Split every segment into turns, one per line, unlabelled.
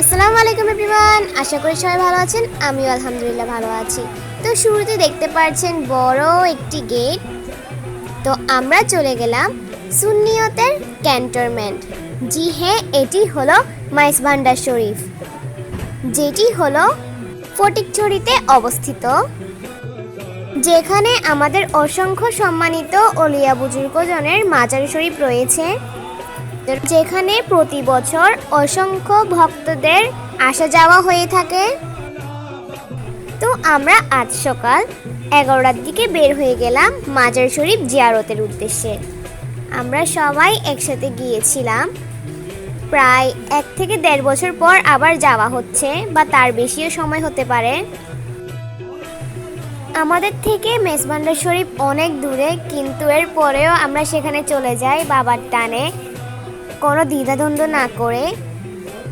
আসসালামু আলাইকুম এভরিওয়ান, আশা করি সবাই ভালো আছেন, আমিও আলহামদুলিল্লাহ ভালো আছি। তো শুরুতে দেখতে পাচ্ছেন বড় একটি গেট। তো আমরা চলে গেলাম সুন্নিয়তের ক্যান্টনমেন্ট, জি হ্যাঁ এটি হলো মাইস ভান্ডার শরীফ, যেটি হলো ফটিকছড়িতে অবস্থিত, যেখানে আমাদের অসংখ্য সম্মানিত অলিয়া বুজুর্গজনের মাজার শরীফ রয়েছে। যেখানে প্রতি বছর অসংখ্য ভক্তদের আসা যাওয়া হয়ে থাকে। তো আমরা আজ সকাল এগারোটার দিকে বের হয়ে গেলাম মাজার শরীফ জিয়ারতের উদ্দেশ্যে। আমরা সবাই একসাথে গিয়েছিলাম। প্রায় এক থেকে দেড় বছর পর আবার যাওয়া হচ্ছে বা তার বেশিও সময় হতে পারে। আমাদের থেকে মেসবান্ডার শরীফ অনেক দূরে, কিন্তু এর পরেও আমরা সেখানে চলে যাই বাবার টানে। কোনো দ্বিধাদ্বন্দ্ব না করে।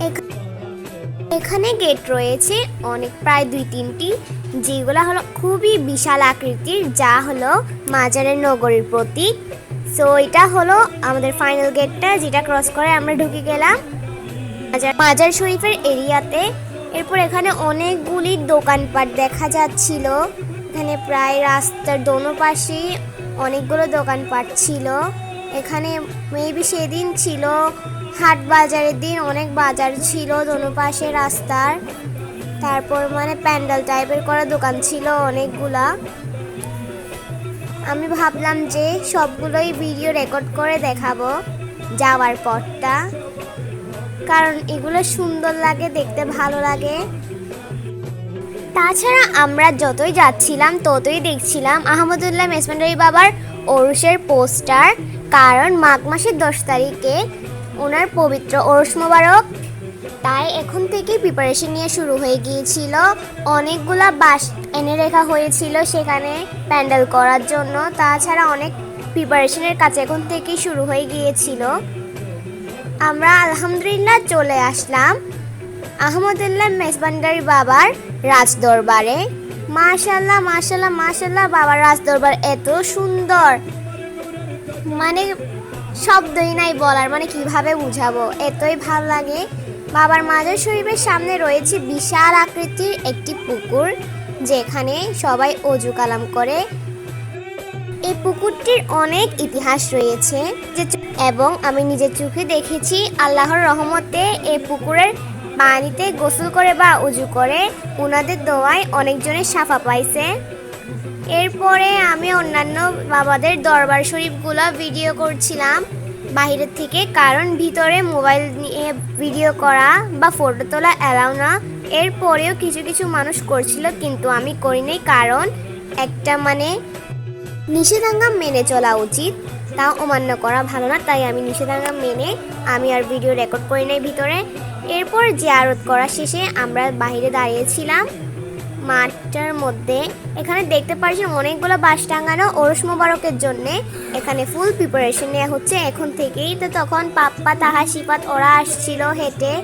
এখ- এখানে গেট রয়েছে অনেক, প্রায় দুই তিনটি, যেগুলো হলো খুবই বিশাল আকৃতির, যা হলো মাজারের নগরীর প্রতীক। সো এটা হলো আমাদের ফাইনাল গেটটা যেটা ক্রস করে আমরা ঢুকে গেলাম। মাজার মাজার শরীফের এরিয়াতে। এরপর এখানে অনেকগুলি দোকানপাট দেখা যাচ্ছিল। এখানে প্রায় রাস্তার দোনো পাশে অনেকগুলো দোকানপাট ছিল। এখানে মেবি সেদিন ছিল হাট বাজারের দিন, অনেক বাজার ছিল দোনো পাশে রাস্তার। তারপর মানে প্যান্ডেল টাইপের করা দোকান ছিল অনেকগুলা। আমি ভাবলাম যে সবগুলোই ভিডিও রেকর্ড করে দেখাবো যাওয়ার পরটা কারণ এগুলো সুন্দর লাগে, দেখতে ভালো লাগে। তাছাড়া আমরা যতই যাচ্ছিলাম, ততই দেখছিলাম আহমদুল্লাহ মেসমান্ডারি বাবার ওরসের পোস্টার। কারণ মাঘ মাসের দশ তারিখে ওনার পবিত্র ওরস মোবারক। তাই এখন থেকে প্রিপারেশন নিয়ে শুরু হয়ে গিয়েছিল। অনেকগুলা বাস এনে রেখা হয়েছিল সেখানে প্যান্ডেল করার জন্য। তাছাড়া অনেক প্রিপারেশনের কাজ এখন থেকেই শুরু হয়ে গিয়েছিল। আমরা আলহামদুলিল্লাহ চলে আসলাম আহমদুল্লাহ মেজবান্ডারি বাবার রাজ দরবারে মাশাল্লাহ মাশাল্লাহ মাশাল্লাহ বাবার রাজ দরবার এত সুন্দর। মানে শব্দই নাই বলার মানে কীভাবে বুঝাবো? এতই ভালো লাগে। বাবার মাজার শরীফের সামনে রয়েছে বিশাল আকৃতির একটি পুকুর, যেখানে সবাই অজু কালাম করে। এই পুকুরটির অনেক ইতিহাস রয়েছে, যে এবং আমি নিজের চোখে দেখেছি আল্লাহর রহমতে এই পুকুরের পানিতে গোসল করে বা উজু করে। ওনাদের দোয়ায় অনেকজনের সাফা পাইছে। এরপরে আমি অন্যান্য বাবাদের দরবার শরীফগুলো ভিডিও করছিলাম। বাইরের থেকে, কারণ ভিতরে মোবাইল নিয়ে ভিডিও করা বা ফটো তোলা অ্যালাউ না। এরপরেও কিছু কিছু মানুষ করছিল, কিন্তু আমি করিনি কারণ একটা মানে নিষেধাজ্ঞা মেনে চলা উচিত। তাও অমান্য করা ভালো না, তাই আমি নিষেধাজ্ঞা মেনে আমি আর ভিডিও রেকর্ড করি নাই ভিতরে। এরপর জিয়ারত করা শেষে আমরা বাইরে দাঁড়িয়েছিলাম। মাঠটার মধ্যে। এখানে দেখতে পাচ্ছেন অনেকগুলো বাস টাঙানো ওরস মোবারকের জন্যে। এখানে ফুল প্রিপারেশন নেওয়া হচ্ছে। এখন থেকেই তো তখন পাপ্পা তাহা সিপাত ওরা আসছিল হেঁটে।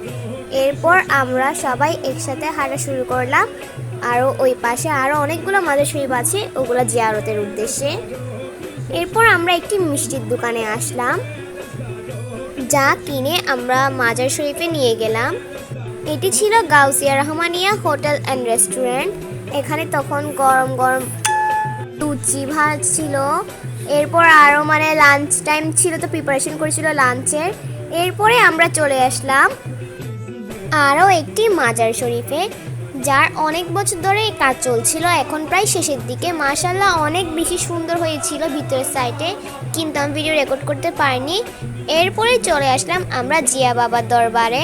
এরপর আমরা সবাই একসাথে হাঁটা শুরু করলাম। আরও ওই পাশে আরও অনেকগুলো মাদের শরীফ আছে, ওগুলো জিয়ারতের উদ্দেশ্যে। এরপর আমরা একটি মিষ্টির দোকানে আসলাম। যা কিনে আমরা মাজার শরীফে নিয়ে গেলাম। এটি ছিল Gausia Rahmania hotel and restaurant. এখানে তখন গরম গরম লুচি ভাত ছিল। এরপর আরও মানে লাঞ্চ টাইম ছিল তো প্রিপারেশন করেছিল লাঞ্চের এরপরে আমরা চলে আসলাম আরও একটি মাজার শরীফে, যার অনেক বছর ধরে কাজ চলছিল। এখন প্রায় শেষের দিকে। মাশাল্লাহ অনেক বেশি সুন্দর হয়েছিল ভিতরের সাইডে কিন্তু আমি ভিডিও রেকর্ড করতে পারিনি। এরপরে চলে আসলাম আমরা জিয়া বাবার দরবারে।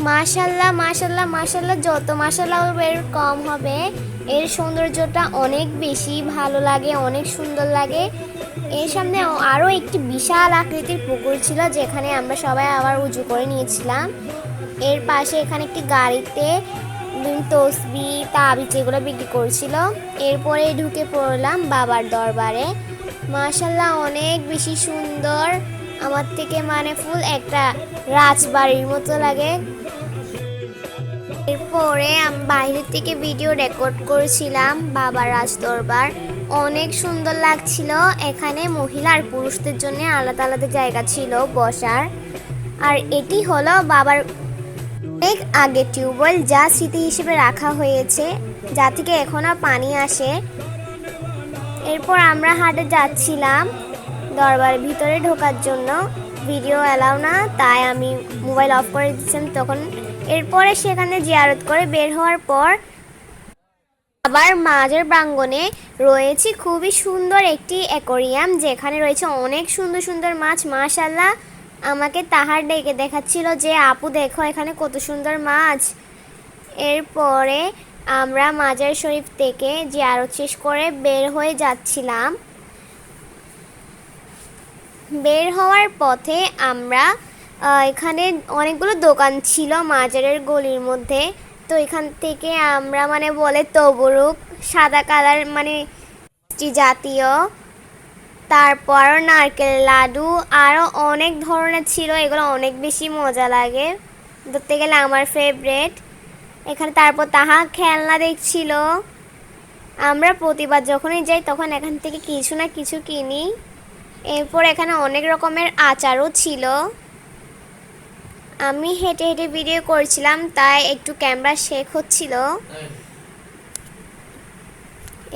মাশাল্লাহ মাশাল্লাহ মাশাল্লাহ, যত মাশাল্লাহ এর কম হবে, এর সৌন্দর্যটা অনেক বেশি ভালো লাগে, অনেক সুন্দর লাগে। এর সামনে আরও একটি বিশাল আকৃতির পুকুর ছিল, যেখানে আমরা সবাই আবার উঁচু করে নিয়েছিলাম। এর পাশে এখানে একটি গাড়িতে তসবি, তাবিজ এগুলো বিক্রি করছিল। এরপরে ঢুকে পড়লাম বাবার দরবারে। মাশাল্লাহ, অনেক বেশি সুন্দর। আমার থেকে মানে ফুল একটা রাজবাড়ির মতো লাগে। এরপরে আমি বাইরের থেকে ভিডিও রেকর্ড করেছিলাম বাবার রাজ দরবার অনেক সুন্দর লাগছিল। এখানে মহিলা আর পুরুষদের জন্য আলাদা আলাদা জায়গা ছিল বসার। আর এটি হলো বাবার অনেক আগে টিউবওয়েল যা স্মৃতি হিসেবে রাখা হয়েছে, যা থেকে এখনও পানি আসে। এরপর আমরা হাটে যাচ্ছিলাম দরবার ভিতরে ঢোকার জন্য। ভিডিও অ্যালাউ না, তাই আমি মোবাইল অফ করে দিচ্ছিলাম। তখন এরপরে সেখানে জিয়ারত করে বের হওয়ার পর আবার মাঝের প্রাঙ্গণে রয়েছে খুবই সুন্দর একটি অ্যাকোরিয়াম, যেখানে রয়েছে অনেক সুন্দর সুন্দর মাছ। মাশাল্লাহ আমাকে তাহার ডেকে দেখাচ্ছিল যে, আপু, দেখো এখানে কত সুন্দর মাছ। এরপরে আমরা মাজার শরীফ থেকে জিয়ারত শেষ করে বের হয়ে যাচ্ছিলাম। বের হওয়ার পথে আমরা এখানে অনেকগুলো দোকান ছিল মাজারের গলির মধ্যে। তো এখান থেকে আমরা মানে বলে তবরুক, সাদা কালার মানে জাতীয়, তারপর নারকেল লাডু আরও অনেক ধরনের ছিল, এগুলো অনেক বেশি মজা লাগে। ধরতে গেলে আমার ফেভারেট এখানে তারপর তাহা খেলনা দেখছিল। আমরা প্রতিবার যখনই যাই তখন এখান থেকে কিছু না কিছু কিনি। এরপর এখানে অনেক রকমের আচারও ছিল। আমি হেঁটে হেঁটে ভিডিও করছিলাম, তাই একটু ক্যামেরা শেক হচ্ছিল।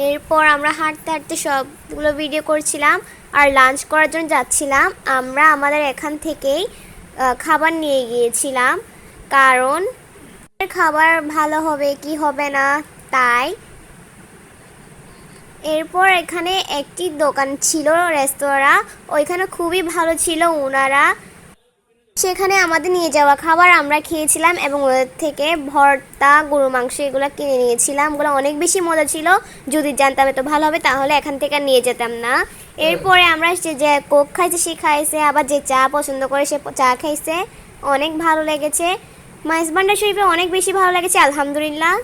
এরপর আমরা হাঁটতে হাঁটতে সবগুলো ভিডিও করছিলাম আর লাঞ্চ করার জন্য যাচ্ছিলাম। আমরা আমাদের এখান থেকেই খাবার নিয়ে গিয়েছিলাম। কারণ খাবার ভালো হবে কি হবে না, তাই। এরপর এখানে একটি দোকান ছিল, রেস্তোরাঁ। ওইখানে খুবই ভালো ছিল ওনারা সেখানে আমাদের নিয়ে যাওয়া খাবার আমরা খেয়েছিলাম এবং ওদের থেকে ভর্তা গরু মাংস এগুলো কিনে নিয়েছিলাম। ওগুলো অনেক বেশি মজা ছিল। যদি জানতাম এত ভালো হবে, তাহলে এখান থেকে নিয়ে যেতাম না। এরপরে আমরা যে যে কোক খাইছে, সে খাইছে। আবার যে চা পছন্দ করে, সে চা খাইছে। অনেক ভালো লেগেছে। মাইজবান্ডার শরীফে অনেক বেশি ভালো লেগেছে, আলহামদুলিল্লাহ।